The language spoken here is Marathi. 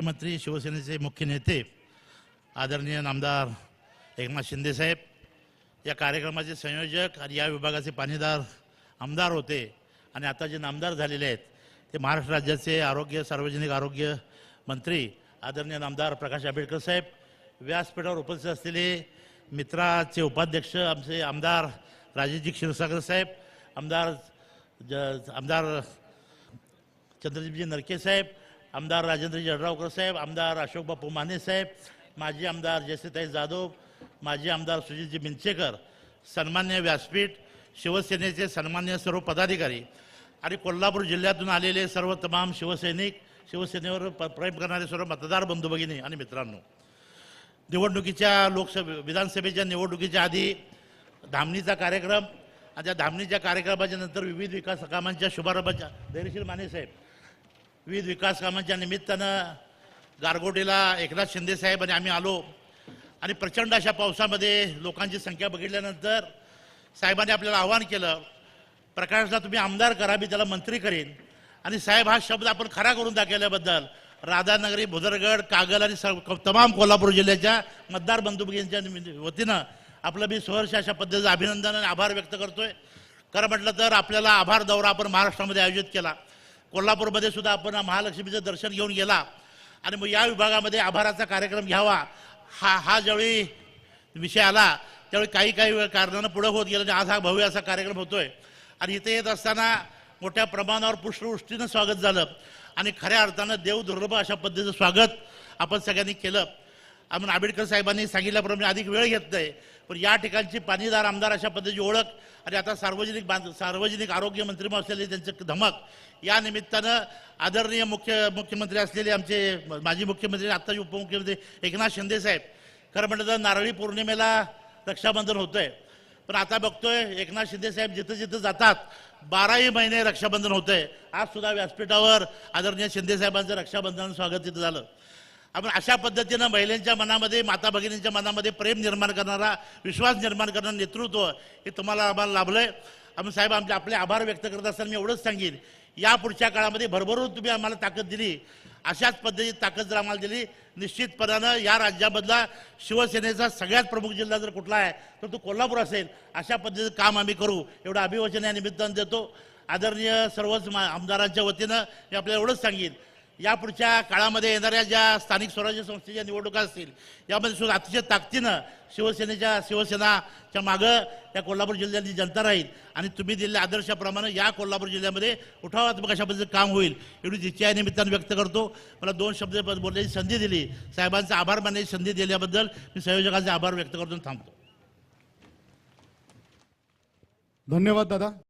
मुख्यमंत्री शिवसेनेचे मुख्य नेते आदरणीय नामदार एकनाथ शिंदे साहेब या कार्यक्रमाचे संयोजक आणि या विभागाचे पाणीदार आमदार होते आणि आता जे नामदार झालेले आहेत ते महाराष्ट्र राज्याचे आरोग्य सार्वजनिक आरोग्य मंत्री आदरणीय नामदार प्रकाश आंबेडकर साहेब व्यासपीठावर उपस्थित असलेले मित्राचे उपाध्यक्ष आमचे आमदार राजेशजी क्षीरसागर साहेब आमदार ज आमदार चंद्रदीपजी नरके साहेब आमदार राजेंद्र जळरावकर साहेब आमदार अशोक बापू माने साहेब माजी आमदार जयसीताई जाधव माजी आमदार सुजितजी मिंचेकर सन्मान्य व्यासपीठ शिवसेनेचे सन्मान्य सर्व पदाधिकारी आणि कोल्हापूर जिल्ह्यातून आलेले सर्व तमाम शिवसैनिक शिवसेनेवर प- प्रेम करणारे सर्व मतदार बंधू भगिनी आणि मित्रांनो. निवडणुकीच्या लोकसभे विधानसभेच्या निवडणुकीच्या आधी धामणीचा कार्यक्रम आणि त्या धामणीच्या कार्यक्रमाच्या नंतर विविध विकास कामांच्या शुभारंभाच्या धैर्यशील माने साहेब विविध विकास कामांच्या निमित्तानं गारगोटीला एकनाथ शिंदे साहेब आणि आम्ही आलो. आणि प्रचंड अशा पावसामध्ये लोकांची संख्या बघितल्यानंतर साहेबांनी आपल्याला आवाहन केलं प्रकाशला तुम्ही आमदार करा मी त्याला मंत्री करीन. आणि साहेब हा शब्द आपण खरा करून दाखवल्याबद्दल राधानगरी भुदरगड कागल आणि तमाम कोल्हापूर जिल्ह्याच्या मतदार बंधुभगिनींच्या निमित्त- वतीनं आपलं मी सहर्ष अशा पद्धतीचं अभिनंदन आणि आभार व्यक्त करतोय. खरं म्हटलं तर आपल्याला आभार दौरा आपण महाराष्ट्रामध्ये आयोजित केला. कोल्हापूरमध्ये सुद्धा आपण महालक्ष्मीचं दर्शन घेऊन गेला. आणि मग या विभागामध्ये आभाराचा कार्यक्रम घ्यावा. हा हा ज्यावेळी विषय आला त्यावेळी काही काही वेळ कारणानं पुढं होत गेलं आणि आज हा भव्य असा कार्यक्रम होतोय. आणि इथे येत असताना मोठ्या प्रमाणावर पुष्पवृष्टीनं स्वागत झालं. आणि खऱ्या अर्थानं देव दुर्लभ अशा पद्धतीचं स्वागत आपण सगळ्यांनी केलं. आपण आंबेडकर साहेबांनी सांगितल्याप्रमाणे अधिक वेळ घेत नाही. पण या ठिकाणची पाणीदार आमदार अशा पद्धतीची ओळख आणि आता सार्वजनिक बांध सार्वजनिक आरोग्य मंत्री असलेले त्यांचं धमक या निमित्तानं आदरणीय मुख्य मुख्यमंत्री असलेले आमचे माजी मुख्यमंत्री आत्ताचे उपमुख्यमंत्री एकनाथ शिंदे साहेब खरं म्हटलं तर नारळी पौर्णिमेला रक्षाबंधन होतंय. पण आता बघतोय एकनाथ शिंदे साहेब जिथं जिथं जातात बाराही महिने रक्षाबंधन होतंय. आज सुद्धा व्यासपीठावर आदरणीय शिंदे साहेबांचं रक्षाबंधन स्वागत तिथं झालं. आपण अशा पद्धतीनं महिलांच्या मनामध्ये माता भगिनींच्या मनामध्ये प्रेम निर्माण करणारा विश्वास निर्माण करणारं नेतृत्व हे तुम्हाला आम्हाला लाभलंय. आम्ही साहेब आमचे आपले आभार व्यक्त करत असताना मी एवढंच सांगेन. या पुढच्या काळामध्ये भरभरून तुम्ही आम्हाला ताकद दिली. अशाच पद्धतीत ताकद जर आम्हाला दिली निश्चितपणानं या राज्यामधला शिवसेनेचा सगळ्यात प्रमुख जिल्हा जर कुठला आहे तर तो कोल्हापूर असेल. अशा पद्धतीचं काम आम्ही करू. एवढं अभिवचन या निमित्तानं देतो. आदरणीय सर्वच मा- आमदारांच्या वतीनं मी आपल्याला एवढंच सांगेन. या पुढच्या काळामध्ये येणाऱ्या ज्या स्थानिक स्वराज्य संस्थेच्या निवडणुका असतील यामध्ये सुद्धा अतिशय ताकदीनं शिवसेनेच्या शिवसेनाच्या मागं या कोल्हापूर जिल्ह्यातली जनता राहील. आणि तुम्ही दिलेल्या आदर्शाप्रमाणे या कोल्हापूर जिल्ह्यामध्ये उठावात्मक अशा पद्धतीचं काम होईल एवढी तिच्या या निमित्तानं व्यक्त करतो. मला दोन शब्द बोलण्याची संधी दिली. साहेबांचा आभार मानण्याची संधी दिल्याबद्दल मी संयोजकांचे आभार व्यक्त करतो थांबतो. धन्यवाद दादा.